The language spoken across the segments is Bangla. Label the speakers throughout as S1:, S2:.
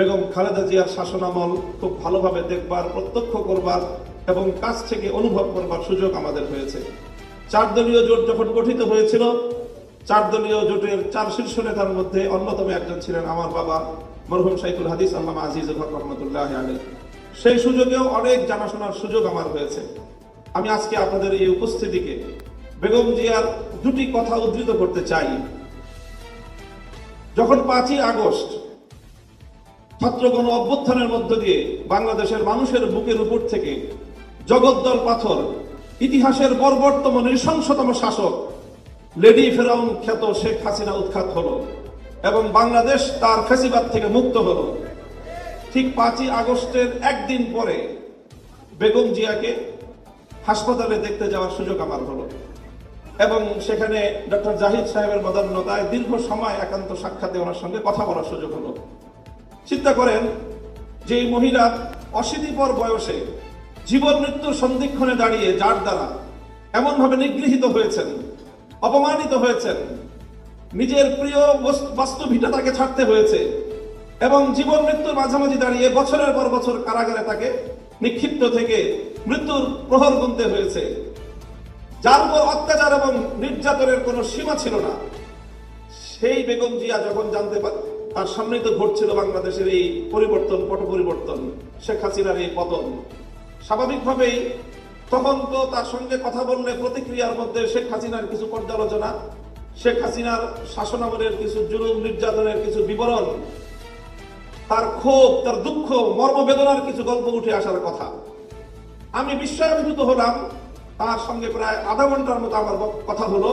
S1: বেগম খালেদা জিয়ার শাসনামল খুব ভালোভাবে দেখবার, প্রত্যক্ষ করবার এবং কাছ থেকে অনুভব করবার সুযোগ আমাদের হয়েছে। চার দলীয় জোট যখন গঠিত হয়েছিল, চার দলীয় জোটের চার শীর্ষ নেতার মধ্যে অন্যতম একজন ছিলেন আমার বাবা মরহুম শাইখুল হাদিস আল্লামা আজিজুল হক রহমতুল্লাহ আলী সেই সুযোগেও অনেক জানাশোনার সুযোগ আমার হয়েছে। আমি আজকে আপনাদের এই উপস্থিতিকে বেগম জিয়ার দুটি কথা উদ্ধৃত করতে চাই। যখন পাঁচই আগস্ট ছাত্র গণ অভ্যুত্থানের মধ্য দিয়ে বাংলাদেশের মানুষের বুকের উপর থেকে জগদ্দল পাথর, ইতিহাসের বর্বরতম নৃশংসতম শাসক লেডি ফেরাউন খ্যাত শেখ হাসিনা উৎখাত হলো এবং বাংলাদেশ তার ফেসিবাদ থেকে মুক্ত হলো। ঠিক পাঁচই আগস্টের একদিন পরে বেগম জিয়াকে হাসপাতালে দেখতে যাওয়ার সুযোগ আমার হলো এবং সেখানে ডক্টর জাহিদ সাহেবের মদান্নতায় দীর্ঘ সময় একান্ত সাক্ষাতে ওনার সঙ্গে কথা বলার সুযোগ হলো। চিন্তা করেন যে এই মহিলা অশীতিপর বয়সে জীবন মৃত্যুর সন্ধিক্ষণে দাঁড়িয়ে যার দ্বারা এমনভাবে নিগৃহীত হয়েছেন, অপমানিত হয়েছেন, নিজের প্রিয় বস- বাস্তুভিটা তাকে ছাড়তে হয়েছে এবং জীবন মৃত্যুর মাঝামাঝি দাঁড়িয়ে বছরের পর বছর কারাগারে তাকে নিক্ষিপ্ত থেকে মৃত্যুর প্রহর গুনতে হয়েছে। যার উপর অত্যাচার এবং নির্যাতনের কোনো সীমা ছিল না। সেই বেগম জিয়া যখন জানতে পার তার সামনেই তো ঘটছিল বাংলাদেশের এই পরিবর্তন পট পরিবর্তন শেখ হাসিনার এই পতন। স্বাভাবিকভাবেই তখন তো তার সঙ্গে কথা বললে প্রতিক্রিয়ার মধ্যে শেখ হাসিনার কিছু পর্যালোচনা, শেখ হাসিনার শাসনামলের কিছু জুলুম, নির্যাতনের কিছু বিবরণ, তার ক্ষোভ, তার দুঃখ, মর্মবেদনার কিছু গল্প উঠে আসার কথা। আমি বিস্ময়াভিভূত হলাম, তার সঙ্গে প্রায় আধা ঘণ্টার মতো আমার কথা হলো।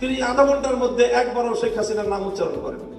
S1: তিনি আধা ঘণ্টার মধ্যে একবারও শেখ হাসিনার নাম উচ্চারণ করেননি।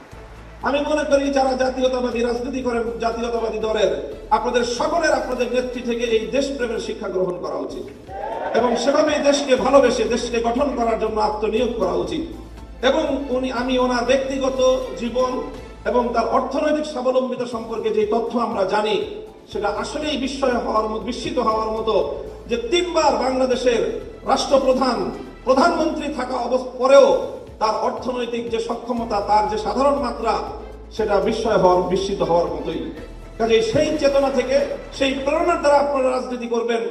S1: আমি মনে করি যারা জাতীয়তাবাদী, রাজনীতি করেন, জাতীয়তাবাদী দলের, আপনাদের সকলের আপনাদের নেত্রী থেকে এই দেশপ্রেমের শিক্ষা গ্রহণ করা উচিত। এবং সেভাবে দেশকে ভালোবেসে দেশকে গঠন করার জন্য আত্মনিয়োগ করা উচিত। এবং উনি, আমি ওনার ব্যক্তিগত জীবন এবং তার অর্থনৈতিক স্বাবলম্বিতা সম্পর্কে যে তথ্য আমরা জানি, সেটা আসলেই বিস্ময় হওয়ার মতো, বিস্মিত হওয়ার মতো যে তিনবার বাংলাদেশের রাষ্ট্রপ্রধান, প্রধানমন্ত্রী থাকা অবস্থ পরেও তার অর্থনৈতিক যে সক্ষমতা, তার যে সাধারণ মাত্রা, সেটা বিস্ময় হওয়ার, বিস্মিত হওয়ার মতোই। কাজে সেই চেতনা থেকে, সেই প্রেরণার দ্বারা আপনারা রাজনীতি করবেন,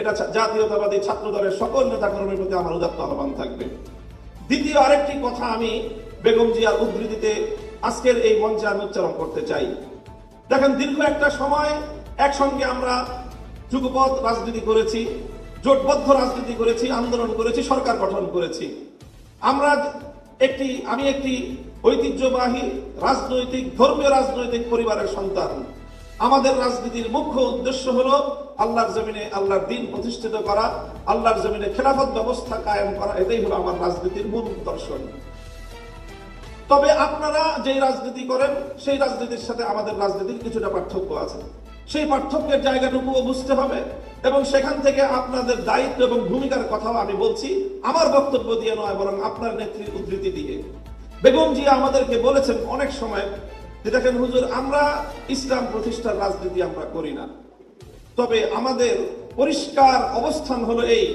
S1: এটা জাতীয়তাবাদী ছাত্র দলের সকল নেতা কর্মীর প্রতি আমার উদাত্ত আহ্বান থাকবে। দ্বিতীয় আরেকটি কথা আমি বেগম জিয়ার উদ্ধৃতিতে আজকের এই মঞ্চে আমি উচ্চারণ করতে চাই। দেখেন, দীর্ঘ একটা সময় একসঙ্গে আমরা যুগপথ রাজনীতি করেছি, জোটবদ্ধ রাজনীতি করেছি, আন্দোলন করেছি, সরকার গঠন করেছি। আমরা একটি, আমি একটি ঐতিহ্যবাহী রাজনৈতিক, ধর্মীয় রাজনৈতিক পরিবারের সন্তান। আমাদের রাজনীতির মুখ্য উদ্দেশ্য হলো আল্লাহর জমিনে আল্লাহর দিন প্রতিষ্ঠিত করা, আল্লাহর জমিনে খেলাফত ব্যবস্থা কায়েম করা, এটাই হলো আমার রাজনীতির মূল দর্শন। তবে আপনারা যেই রাজনীতি করেন, সেই রাজনীতির সাথে আমাদের রাজনীতির কিছুটা পার্থক্য আছে। সেই পার্থক্যের জায়গাটুকুও বুঝতে হবে। এবং সেখান থেকে আপনাদের দায়িত্ব এবং ভূমিকার কথাও আমি বলছি। আমার বক্তব্য দিয়ে নয়, বরং আপনার নেত্রীর উদ্ধৃতি দিয়ে। বেগম জিয়া আমাদেরকে বলেছেন অনেক সময় যে দেখেন হুজুর, আমরা ইসলাম প্রতিষ্ঠার রাজনীতি আমরা করি না। তবে আমাদের পরিষ্কার অবস্থান হলো এই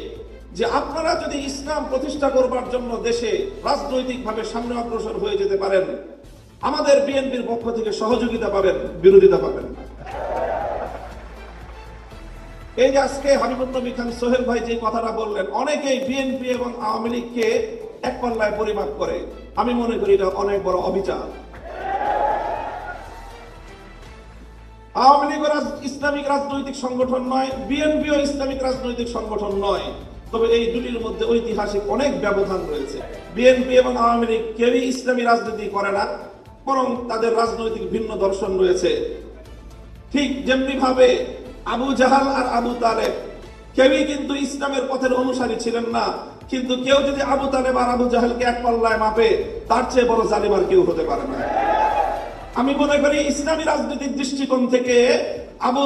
S1: যে আপনারা যদি ইসলাম প্রতিষ্ঠা করবার জন্য দেশে রাজনৈতিকভাবে সামনে অগ্রসর হয়ে যেতে পারেন, আমাদের বিএনপির পক্ষ থেকে সহযোগিতা পাবেন, বিরোধিতা পাবেন না। এই যে আজকে হাবিবুল নবী খান সোহেল ভাই যে কথাটা বললেন, অনেকেই বিএনপি এবং আওয়ামী লীগকে এক পাল্লায় পরিমাপ করে। আমি মনে করি এটা অনেক বড় অবিচার। আওয়ামী লীগ ইসলামিক রাজনৈতিক সংগঠন নয় বিএনপিও ইসলামিক রাজনৈতিক সংগঠন নয়। তবে এই দুটির মধ্যে ঐতিহাসিক অনেক ব্যবধান রয়েছে। বিএনপি এবং আওয়ামী লীগ কেউই ইসলামী রাজনীতি করে না, বরং তাদের রাজনৈতিক ভিন্ন দর্শন রয়েছে। ঠিক যেমনি ভাবে আবু জাহাল আর আবু তালেব। কেউই কিন্তু ইসলামের পথের অনুসারী ছিলেন না। কিন্তু কেউ যদি আবু তালেব আর আবু জাহালকে এক পাল্লায় মাপে, তার চেয়ে বড় জালিম আর কেউ হতে পারে না। আমি মনে করি ইসলামী রাজনীতির দৃষ্টিকোণ থেকে আবু,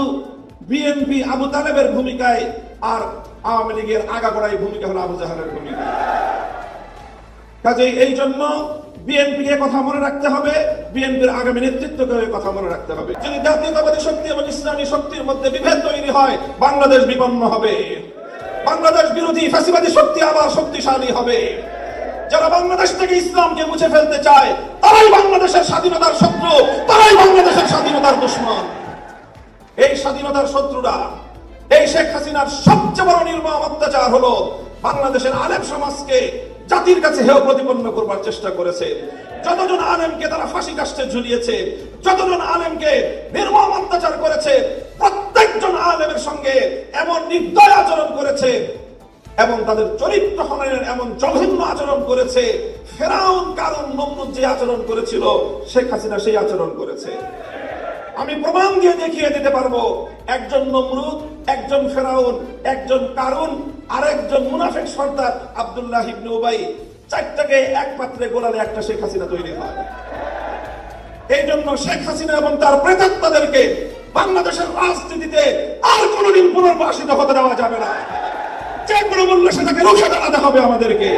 S1: বিএনপি আবু তালেবের ভূমিকায় আর আওয়ামী লীগের আগাগোড়াই ভূমিকা হলো আবু জাহালের ভূমিকা। কাজেই এই জন্য বিএনপি কে কথা মনে রাখতে হবে বিএনপির আগামী নেতৃত্বকে কথা মনে রাখতে হবে। যদি জাতীয়তাবাদী শক্তি এবং ইসলামী শক্তির মধ্যে বিভেদ তৈরি হয়, বাংলাদেশ বিপন্ন হবে। বাংলাদেশ বিরোধী ফ্যাসিবাদী শক্তি আবার শক্তিশালী হবে। যারা বাংলাদেশ থেকে ইসলামকে মুছে ফেলতে চায়, তারাই বাংলাদেশের স্বাধীনতার শত্রু, তারাই বাংলাদেশের স্বাধীনতার দুশ্মন। এই স্বাধীনতার শত্রুরা, এই শেখ হাসিনার সবচেয়ে বড় নির্মম অত্যাচার হলো বাংলাদেশের আলেম সমাজকে জাতির কাছে হেয় প্রতিপন্ন করবার চেষ্টা করেছে। যতজন আলেমকে তারা ফাঁসি কাষ্টে ঝুলিয়েছে, যতজন আলেমকে নির্মম অত্যাচার করেছে, প্রত্যেকজন আলেমের সঙ্গে এমন নির্দয় আচরণ করেছে এবং তাদের চরিত্র হননের এমন জঘন্য আচরণ করেছে। ফেরাউন কারণ নমরুদ যে আচরণ করেছিল, শেখ হাসিনা সেই আচরণ করেছে। আমি প্রমাণ দিয়ে দেখিয়ে দিতে পারব, একজন নমরুদ, একজন ফেরাউন, একজন কারুন আর একজন মুনাফেক সর্দার আবদুল্লাহ ইবনে উবাই, চারটাকে এক পাত্রে গোলালে একটা শেখ হাসিনা তৈরি হয়। এই জন্য শেখ হাসিনা এবং তার প্রেতাত্মাদেরকে বাংলাদেশের রাজনীতিতে আর কোনোদিন পুনর্বাসিত হতে দেওয়া যাবে না। যে কোনো মূল্য সেটাকে রুখে দাঁড়াতে হবে আমাদেরকে।